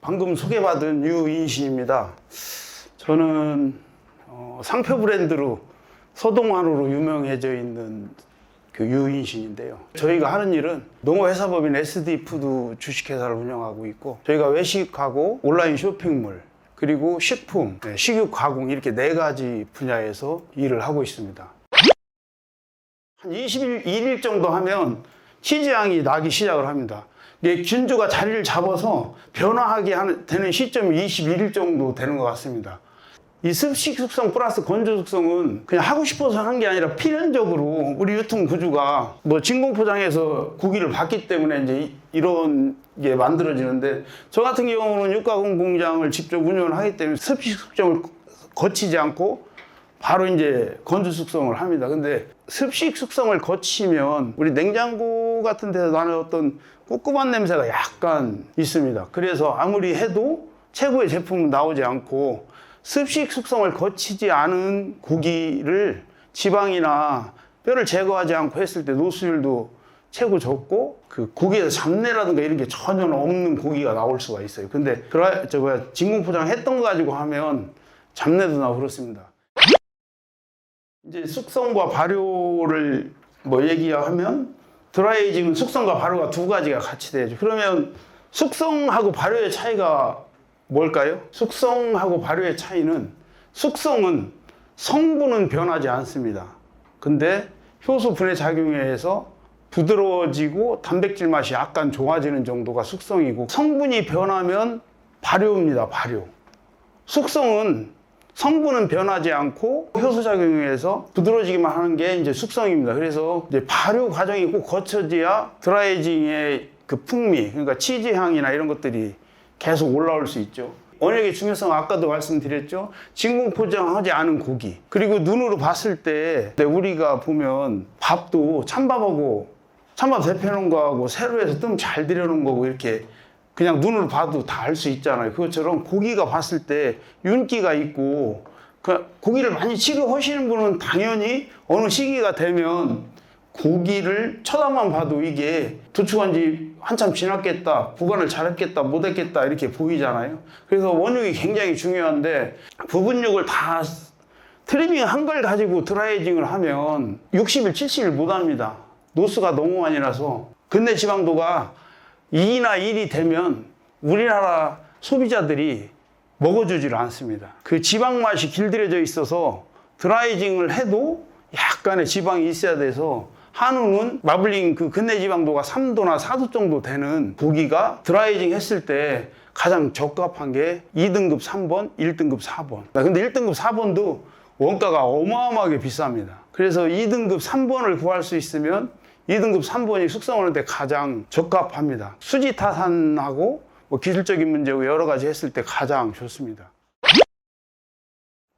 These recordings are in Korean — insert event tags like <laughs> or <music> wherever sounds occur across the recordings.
방금 소개받은 유인신입니다. 저는 어, 상표 브랜드로 서동환으로 유명해져 있는 그 유인신인데요. 저희가 하는 일은 농어회사법인 SD 푸드 주식회사를 운영하고 있고 저희가 외식하고 온라인 쇼핑몰 그리고 식품, 네, 식육 가공 이렇게 네 가지 분야에서 일을 하고 있습니다. 한 20일, 1일 정도 하면 치즈향이 나기 시작을 합니다. 이게 균주가 자리를 잡아서 변화하게 하는, 되는 시점이 21일 정도 되는 것 같습니다. 이 습식 숙성 플러스 건조 숙성은 그냥 하고 싶어서 하는 게 아니라 필연적으로 우리 유통 구조가 뭐 진공 포장해서 고기를 받기 때문에 이제 이- 이런 게 만들어지는데 저 같은 경우는 육가공 공장을 직접 운영을 하기 때문에 습식 숙성을 거치지 않고 바로 이제 건조 숙성을 합니다. 근데 습식 숙성을 거치면 우리 냉장고 같은 데서 나는 어떤 꿉꿉한 냄새가 약간 있습니다. 그래서 아무리 해도 최고의 제품은 나오지 않고 습식 숙성을 거치지 않은 고기를 지방이나 뼈를 제거하지 않고 했을 때 노수율도 최고 적고 그 고기에서 잡내라든가 이런 게 전혀 없는 고기가 나올 수가 있어요. 근데 그라 저 뭐야 진공 포장 했던 거 가지고 하면 잡내도 나고 그렇습니다. 이제 숙성과 발효를 뭐 얘기하면 드라이징은 숙성과 발효가 두 가지가 같이 되죠. 그러면 숙성하고 발효의 차이가 뭘까요? 숙성하고 발효의 차이는 숙성은 성분은 변하지 않습니다. 근데 효소 분해 작용에 의해서 부드러워지고 단백질 맛이 약간 좋아지는 정도가 숙성이고 성분이 변하면 발효입니다. 발효. 숙성은 성분은 변하지 않고 효소 작용에 의해서 부드러워지기만 하는 게 이제 숙성입니다. 그래서 이제 발효 과정이 꼭 거쳐져야 드라이징의 그 풍미, 그러니까 치즈 향이나 이런 것들이 계속 올라올 수 있죠. 원액의 중요성 아까도 말씀드렸죠. 진공 포장하지 않은 고기. 그리고 눈으로 봤을 때 우리가 보면 밥도 찬밥하고 찬밥 데펴놓은 거하고 새로 해서 뜸 잘 들여놓은 거고 이렇게 그냥 눈으로 봐도 다 알 수 있잖아요. 그것처럼 고기가 봤을 때 윤기가 있고 그 고기를 많이 치료하시는 분은 당연히 어느 시기가 되면 고기를 쳐다만 봐도 이게 도축한 지 한참 지났겠다, 보관을 잘했겠다, 못했겠다 이렇게 보이잖아요. 그래서 원육이 굉장히 중요한데 부분육을 다 트리밍 한 걸 가지고 드라이징을 하면 60일, 70일 못 합니다. 노수가 너무 많이 나서 근내 지방도가 2나 1이 되면 우리나라 소비자들이 먹어주질 않습니다. 그 지방 맛이 길들여져 있어서 드라이징을 해도 약간의 지방이 있어야 돼서 한우는 마블링 그 근내 지방도가 3도나 4도 정도 되는 고기가 드라이징 했을 때 가장 적합한 게 2등급 3번, 1등급 4번. 근데 1등급 4번도 원가가 어마어마하게 비쌉니다. 그래서 2등급 3번을 구할 수 있으면 2등급 3번이 숙성하는데 가장 적합합니다. 수지 타산하고 뭐 기술적인 문제고 여러 가지 했을 때 가장 좋습니다.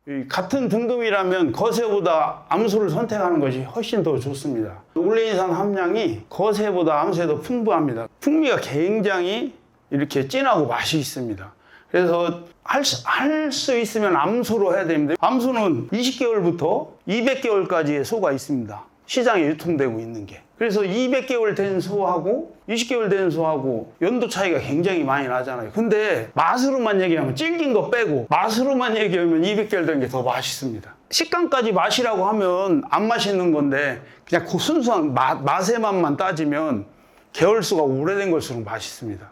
이 같은 등급이라면 거세보다 암소를 선택하는 것이 훨씬 더 좋습니다. 올레인산 함량이 거세보다 암소에 더 풍부합니다. 풍미가 굉장히 이렇게 진하고 맛이 있습니다. 그래서 할수 있으면 암소로 해야 됩니다. 암소는 20개월부터 200개월까지의 소가 있습니다. 시장에 유통되고 있는 게. 그래서 200개월 된 소하고 20개월 된 소하고 연도 차이가 굉장히 많이 나잖아요. 근데 맛으로만 얘기하면 질긴 거 빼고 맛으로만 얘기하면 200개월 된 게 더 맛있습니다. 식감까지 맛이라고 하면 안 맛있는 건데 그냥 그 순수한 맛, 맛의 맛만 따지면 개월수가 오래된 걸수록 맛있습니다.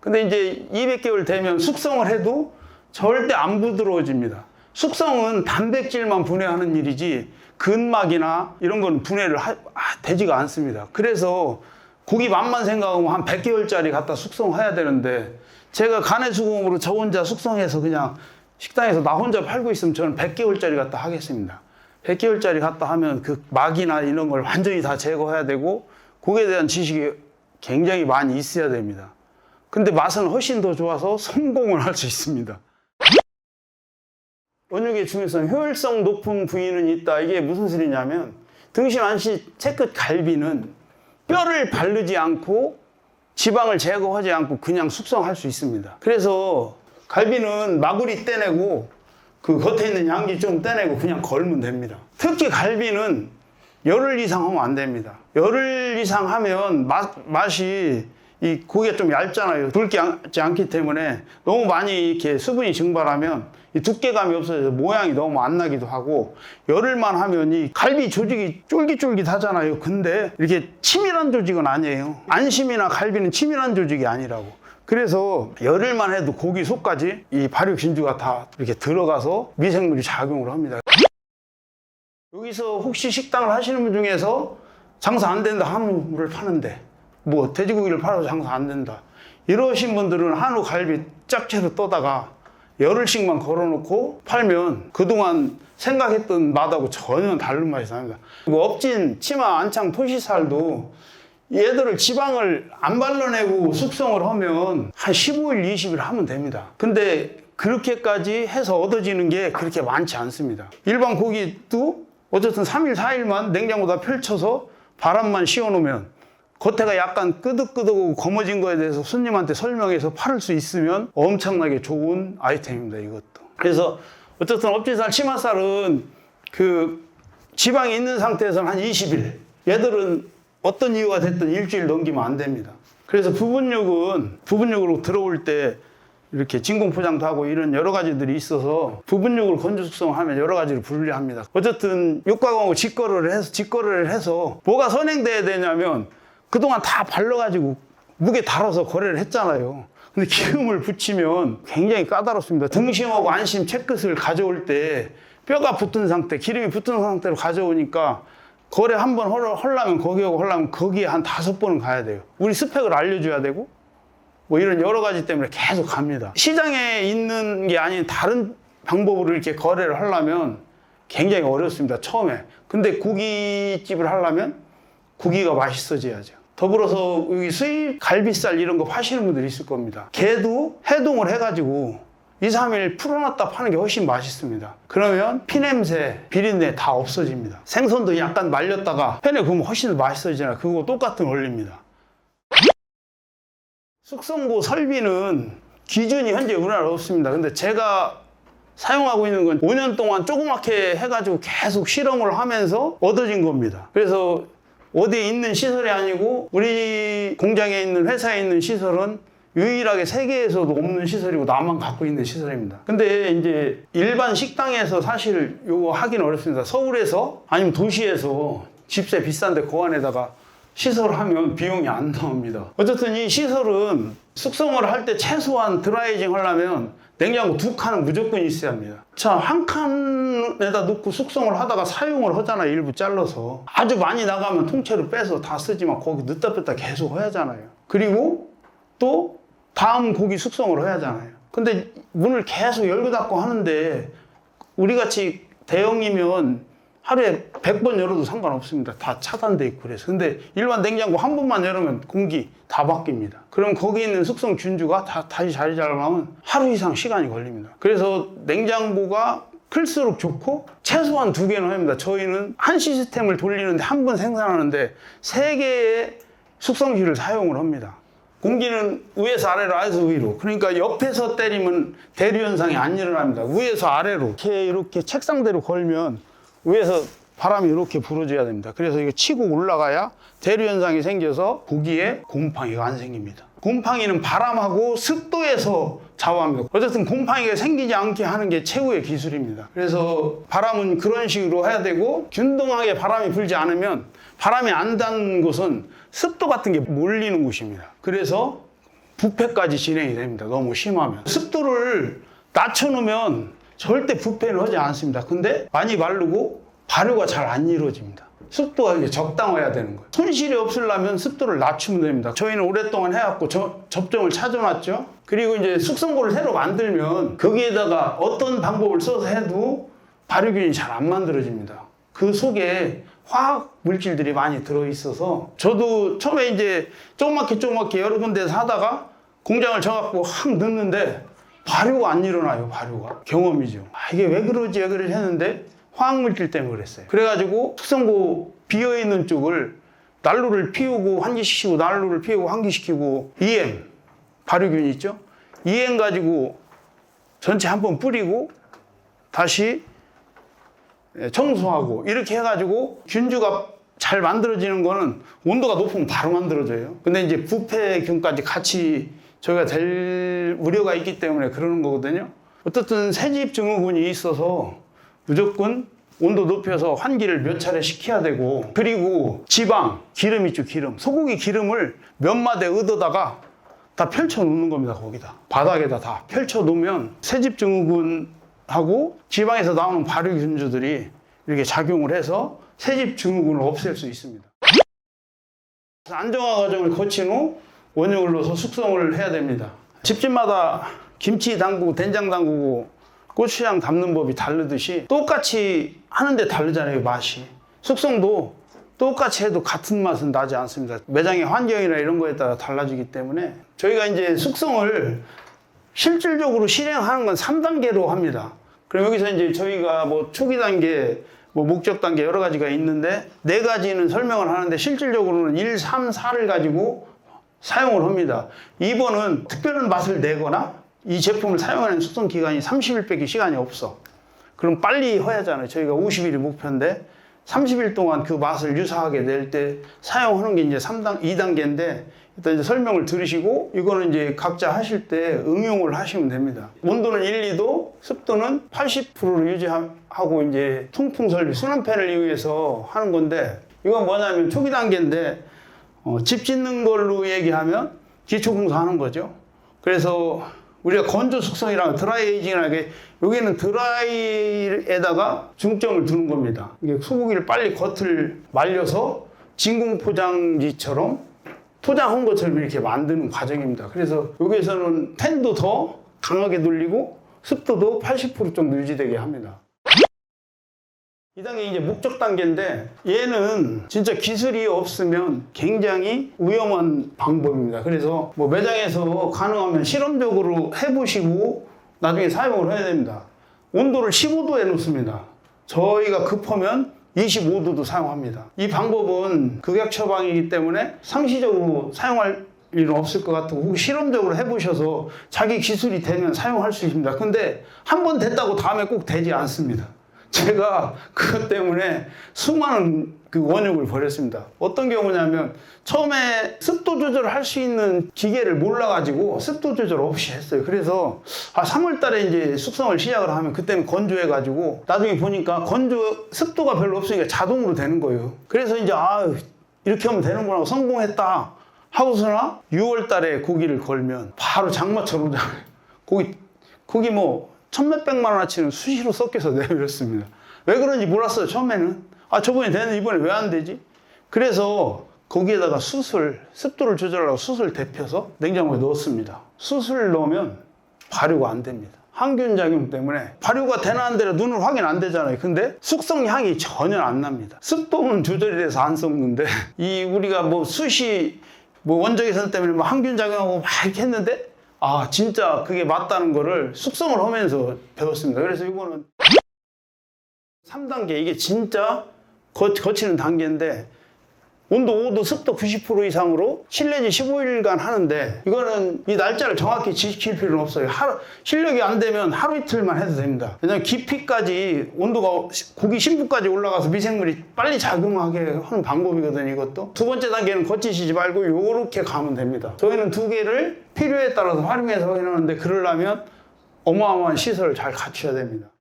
근데 이제 200개월 되면 숙성을 해도 절대 안 부드러워집니다. 숙성은 단백질만 분해하는 일이지 근막이나 이런 건 분해를 하, 아, 되지가 않습니다. 그래서 고기 맛만 생각하면 한 100개월짜리 갖다 숙성해야 되는데 제가 간의 수공으로 저 혼자 숙성해서 그냥 식당에서 나 혼자 팔고 있으면 저는 100개월짜리 갖다 하겠습니다. 100개월짜리 갖다 하면 그 막이나 이런 걸 완전히 다 제거해야 되고 고기에 대한 지식이 굉장히 많이 있어야 됩니다. 근데 맛은 훨씬 더 좋아서 성공을 할 수 있습니다. 원육의 중요성, 효율성 높은 부위는 있다. 이게 무슨 소리냐면 등심 안시 채끝 갈비는 뼈를 바르지 않고 지방을 제거하지 않고 그냥 숙성할 수 있습니다. 그래서 갈비는 마구리 떼내고 그 겉에 있는 양기 좀 떼내고 그냥 걸면 됩니다. 특히 갈비는 열흘 이상 하면 안 됩니다. 열흘 이상 하면 맛, 맛이 이 고기가 좀 얇잖아요. 굵지 않기 때문에 너무 많이 이렇게 수분이 증발하면 이 두께감이 없어져서 모양이 너무 안 나기도 하고 열흘만 하면 이 갈비 조직이 쫄깃쫄깃하잖아요. 근데 이렇게 치밀한 조직은 아니에요. 안심이나 갈비는 치밀한 조직이 아니라고. 그래서 열흘만 해도 고기 속까지 이 발육 진주가 다 이렇게 들어가서 미생물이 작용을 합니다. 여기서 혹시 식당을 하시는 분 중에서 장사 안 된다 한우를 파는데 뭐 돼지고기를 팔아도 장사 안 된다 이러신 분들은 한우 갈비 짭채로 떠다가 열흘씩만 걸어놓고 팔면 그동안 생각했던 맛하고 전혀 다른 맛이 납니다. 그리고 업진 치마 안창 토시살도 얘들을 지방을 안 발라내고 숙성을 하면 한 15일 20일 하면 됩니다. 근데 그렇게까지 해서 얻어지는 게 그렇게 많지 않습니다. 일반 고기도 어쨌든 3일 4일만 냉장고다 펼쳐서 바람만 씌워놓으면 겉에가 약간 끄덕끄덕하고 검어진 거에 대해서 손님한테 설명해서 팔을 수 있으면 엄청나게 좋은 아이템입니다 이것도. 그래서 어쨌든 업진살 치맛살은 그 지방이 있는 상태에서는 한 20일. 얘들은 어떤 이유가 됐든 일주일 넘기면 안 됩니다. 그래서 부분육은 부분육으로 들어올 때 이렇게 진공 포장도 하고 이런 여러 가지들이 있어서 부분육을 건조 숙성하면 여러 가지를 분리합니다. 어쨌든 육가공하고 직거래를 해서 직거래를 해서 뭐가 선행돼야 되냐면 그동안 다 발라가지고 무게 달아서 거래를 했잖아요. 근데 기름을 붙이면 굉장히 까다롭습니다. 등심하고 안심 채끝을 가져올 때 뼈가 붙은 상태, 기름이 붙은 상태로 가져오니까 거래 한번 하려면 거기하고 하려면 거기에 한 다섯 번은 가야 돼요. 우리 스펙을 알려줘야 되고 뭐 이런 여러 가지 때문에 계속 갑니다. 시장에 있는 게 아닌 다른 방법으로 이렇게 거래를 하려면 굉장히 어렵습니다. 처음에. 근데 고깃집을 하려면 고기가 맛있어져야죠. 더불어서 여기 수입 갈비살 이런 거 파시는 분들이 있을 겁니다. 개도 해동을 해가지고 2, 3일 풀어놨다 파는 게 훨씬 맛있습니다. 그러면 피냄새, 비린내 다 없어집니다. 생선도 약간 말렸다가 팬에 구우면 훨씬 더 맛있어지잖아요. 그거 똑같은 원리입니다. 숙성고 설비는 기준이 현재 우리나라에 없습니다. 근데 제가 사용하고 있는 건 5년 동안 조그맣게 해가지고 계속 실험을 하면서 얻어진 겁니다. 그래서 어디에 있는 시설이 아니고 우리 공장에 있는 회사에 있는 시설은 유일하게 세계에서도 없는 시설이고 나만 갖고 있는 시설입니다. 근데 이제 일반 식당에서 사실 요거 하긴 어렵습니다. 서울에서 아니면 도시에서 집세 비싼데 그 안에다가 시설을 하면 비용이 안 나옵니다. 어쨌든 이 시설은 숙성을 할 때 최소한 드라이징 하려면 냉장고 두 칸은 무조건 있어야 합니다. 자, 한 칸에다 놓고 숙성을 하다가 사용을 하잖아요. 일부 잘라서. 아주 많이 나가면 통째로 빼서 다 쓰지만 거기 넣다 뺐다 계속 해야잖아요. 그리고 또 다음 고기 숙성을 해야 하잖아요. 근데 문을 계속 열고 닫고 하는데 우리 같이 대형이면 하루에 100번 열어도 상관없습니다. 다 차단돼 있고 그래서. 근데 일반 냉장고 한 번만 열으면 공기 다 바뀝니다. 그럼 거기 있는 숙성 균주가 다, 다시 자리 잡으려면 하루 이상 시간이 걸립니다. 그래서 냉장고가 클수록 좋고 최소한 두 개는 합니다. 저희는 한 시스템을 돌리는데 한 번 생산하는데 세 개의 숙성실을 사용을 합니다. 공기는 위에서 아래로 아래에서 위로 그러니까 옆에서 때리면 대류 현상이 안 일어납니다 위에서 아래로 이렇게 이렇게 책상대로 걸면 위에서 바람이 이렇게 불어줘야 됩니다 그래서 이거 치고 올라가야 대류 현상이 생겨서 고기에 곰팡이가 안 생깁니다 곰팡이는 바람하고 습도에서 좌우합니다 어쨌든 곰팡이가 생기지 않게 하는 게 최후의 기술입니다 그래서 바람은 그런 식으로 해야 되고 균등하게 바람이 불지 않으면 바람이 안 닿는 곳은 습도 같은 게 몰리는 곳입니다. 그래서 부패까지 진행이 됩니다. 너무 심하면. 습도를 낮춰놓으면 절대 부패는 하지 않습니다. 근데 많이 마르고 발효가 잘 안 이루어집니다. 습도가 적당해야 되는 거예요. 손실이 없으려면 습도를 낮추면 됩니다. 저희는 오랫동안 해왔고 저- 접종을 찾아놨죠. 그리고 이제 숙성고를 새로 만들면 거기에다가 어떤 방법을 써서 해도 발효균이 잘 안 만들어집니다. 그 속에 화학 물질들이 많이 들어있어서 저도 처음에 이제 조그맣게 조그맣게 여러 군데서 하다가 공장을 정갖고 확 넣는데 발효가 안 일어나요 발효가? 경험이죠. 아, 이게 왜 그러지? 왜 그러지? 했는데 화학 물질 때문에 그랬어요. 그래가지고 숙성고 비어있는 쪽을 난로를 피우고 환기시키고 난로를 피우고 환기시키고 EM 발효균 있죠? EM 가지고 전체 한 번 뿌리고 다시 예, 청소하고 이렇게 해가지고 균주가 잘 만들어지는 거는 온도가 높으면 바로 만들어져요. 근데 이제 부패균까지 같이 저희가 될 우려가 있기 때문에 그러는 거거든요. 어떻든 새집 증후군이 있어서 무조건 온도 높여서 환기를 몇 차례 시켜야 되고 그리고 지방, 기름 있죠 기름. 소고기 기름을 몇 마대 얻어다가 다 펼쳐 놓는 겁니다 거기다. 바닥에다 다 펼쳐 놓으면 새집 증후군하고 지방에서 나오는 발효균주들이 이렇게 작용을 해서 새집 증후군을 없앨 수 있습니다. 안정화 과정을 거친 후 원육을 넣어서 숙성을 해야 됩니다. 집집마다 김치 담그고 된장 담그고 고추장 담는 법이 다르듯이 똑같이 하는데 다르잖아요 맛이. 숙성도 똑같이 해도 같은 맛은 나지 않습니다. 매장의 환경이나 이런 거에 따라 달라지기 때문에 저희가 이제 숙성을 실질적으로 실행하는 건 3단계로 합니다. 그럼 여기서 이제 저희가 뭐 초기 단계 뭐 목적 단계 여러 가지가 있는데 네 가지는 설명을 하는데 실질적으로는 1, 3, 4를 가지고 사용을 합니다 2번은 특별한 맛을 내거나 이 제품을 사용하는 숙성 기간이 30일밖에 시간이 없어. 그럼 빨리 해야잖아요. 저희가 50일이 목표인데 30일 동안 그 맛을 유사하게 낼 때 사용하는 게 이제 3단, 2단계인데 일단 이제 설명을 들으시고 이거는 이제 각자 하실 때 응용을 하시면 됩니다. 온도는 1, 2도, 습도는 80%로 유지하고 이제 통풍 설비, 순환팬을 이용해서 하는 건데 이건 뭐냐면 초기 단계인데 어, 집 짓는 걸로 얘기하면 기초 공사 하는 거죠. 그래서 우리가 건조 숙성이랑 드라이 에이징이라는 게 여기는 드라이에다가 중점을 두는 겁니다. 이게 소고기를 빨리 겉을 말려서 진공 포장지처럼 포장한 것처럼 이렇게 만드는 과정입니다. 그래서 여기에서는 팬도 더 강하게 돌리고 습도도 80% 정도 유지되게 합니다. 이 단계 이제 목적 단계인데 얘는 진짜 기술이 없으면 굉장히 위험한 방법입니다. 그래서 뭐 매장에서 가능하면 실험적으로 해보시고 나중에 사용을 해야 됩니다. 온도를 15도에 놓습니다. 저희가 급하면 25도도 사용합니다. 이 방법은 극약 처방이기 때문에 상시적으로 사용할 일은 없을 것 같고 혹 실험적으로 해보셔서 자기 기술이 되면 사용할 수 있습니다. 근데 한 번 됐다고 다음에 꼭 되지 않습니다. 제가 그것 때문에 수많은 그 원육을 버렸습니다. 어떤 경우냐면 처음에 습도 조절을 할 수 있는 기계를 몰라가지고 습도 조절 없이 했어요. 그래서 아 3월 달에 이제 숙성을 시작을 하면 그때는 건조해가지고 나중에 보니까 건조 습도가 별로 없으니까 자동으로 되는 거예요. 그래서 이제 아 이렇게 하면 되는구나 성공했다 하고서나 6월 달에 고기를 걸면 바로 장마처럼 고기 고기 뭐 천몇백만 원어치는 수시로 섞여서 내버렸습니다. 왜 그런지 몰랐어요, 처음에는. 아, 저번에 되는 이번에 왜 안 되지? 그래서 거기에다가 숯을, 습도를 조절하고 숯을 데펴서 냉장고에 넣었습니다. 숯을 넣으면 발효가 안 됩니다. 항균 작용 때문에 발효가 되나 안 되나 눈을 확인 안 되잖아요. 근데 숙성 향이 전혀 안 납니다. 습도는 조절이 돼서 안 썩는데 <laughs> 이 우리가 뭐 숯이 뭐 원적외선 때문에 뭐 항균 작용하고 막 이렇게 했는데 아 진짜 그게 맞다는 거를 숙성을 하면서 배웠습니다. 그래서 이거는 3단계 이게 진짜 거, 거치는 단계인데 온도 5도 습도 90% 이상으로 실내지 15일간 하는데 이거는 이 날짜를 정확히 지킬 필요는 없어요. 하루, 실력이 안 되면 하루 이틀만 해도 됩니다. 왜냐면 깊이까지 온도가 고기 심부까지 올라가서 미생물이 빨리 작용하게 하는 방법이거든요. 이것도 두 번째 단계는 거치시지 말고 요렇게 가면 됩니다. 저희는 두 개를 필요에 따라서 활용해서 확인하는데 그러려면 어마어마한 시설을 잘 갖춰야 됩니다.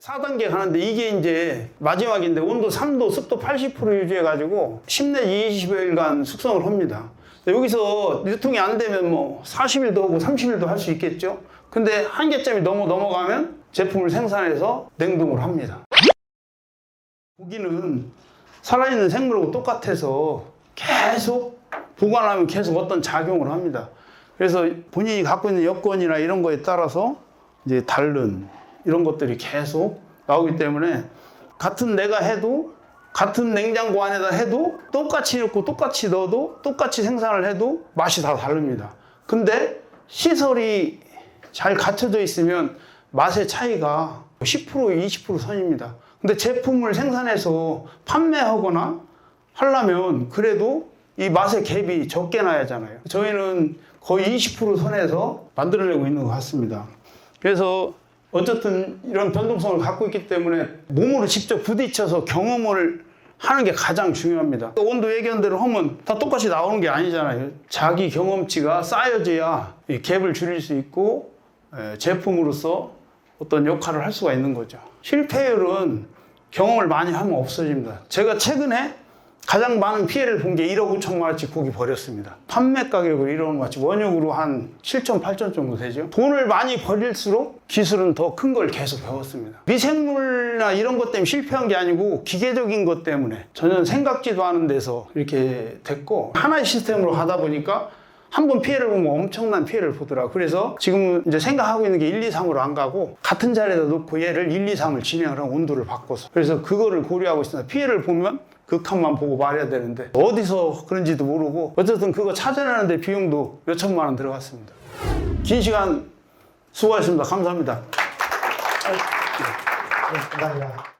4단계 가는데 이게 이제 마지막인데 온도 3도, 습도 80% 유지해가지고 10 내지 20여일간 숙성을 합니다. 여기서 유통이 안 되면 뭐 40일도 하고 30일도 할 수 있겠죠. 근데 한계점이 너무 넘어가면 제품을 생산해서 냉동을 합니다. 고기는 살아있는 생물하고 똑같아서 계속 보관하면 계속 어떤 작용을 합니다. 그래서 본인이 갖고 있는 여건이나 이런 거에 따라서 이제 다른 이런 것들이 계속 나오기 때문에 같은 내가 해도 같은 냉장고 안에다 해도 똑같이 넣고 똑같이 넣어도 똑같이 생산을 해도 맛이 다 다릅니다. 근데 시설이 잘 갖춰져 있으면 맛의 차이가 10% 20% 선입니다. 근데 제품을 생산해서 판매하거나 하려면 그래도 이 맛의 갭이 적게 나야 하잖아요. 저희는 거의 20% 선에서 만들어내고 있는 것 같습니다. 그래서 어쨌든 이런 변동성을 갖고 있기 때문에 몸으로 직접 부딪혀서 경험을 하는 게 가장 중요합니다. 온도 예견대로 하면 다 똑같이 나오는 게 아니잖아요. 자기 경험치가 쌓여져야 이 갭을 줄일 수 있고 에, 제품으로서 어떤 역할을 할 수가 있는 거죠. 실패율은 경험을 많이 하면 없어집니다. 제가 최근에 가장 많은 피해를 본 게 1억 5천만 원치 고기 버렸습니다. 판매 가격을 1억 원치 원육으로 한 7천 8천 정도 되죠. 돈을 많이 버릴수록 기술은 더 큰 걸 계속 배웠습니다. 미생물이나 이런 것 때문에 실패한 게 아니고 기계적인 것 때문에 전혀 생각지도 않은 데서 이렇게 됐고 하나의 시스템으로 하다 보니까 한번 피해를 보면 엄청난 피해를 보더라. 그래서 지금 이제 생각하고 있는 게 1, 2, 3으로 안 가고 같은 자리에다 놓고 얘를 1, 2, 3을 진행을 하고 온도를 바꿔서. 그래서 그거를 고려하고 있습니다. 피해를 보면 극한만 보고 말해야 되는데 어디서 그런지도 모르고 어쨌든 그거 찾아내는데 비용도 몇 천만 원 들어갔습니다. 긴 시간 수고하셨습니다. 감사합니다. 네, 감사합니다.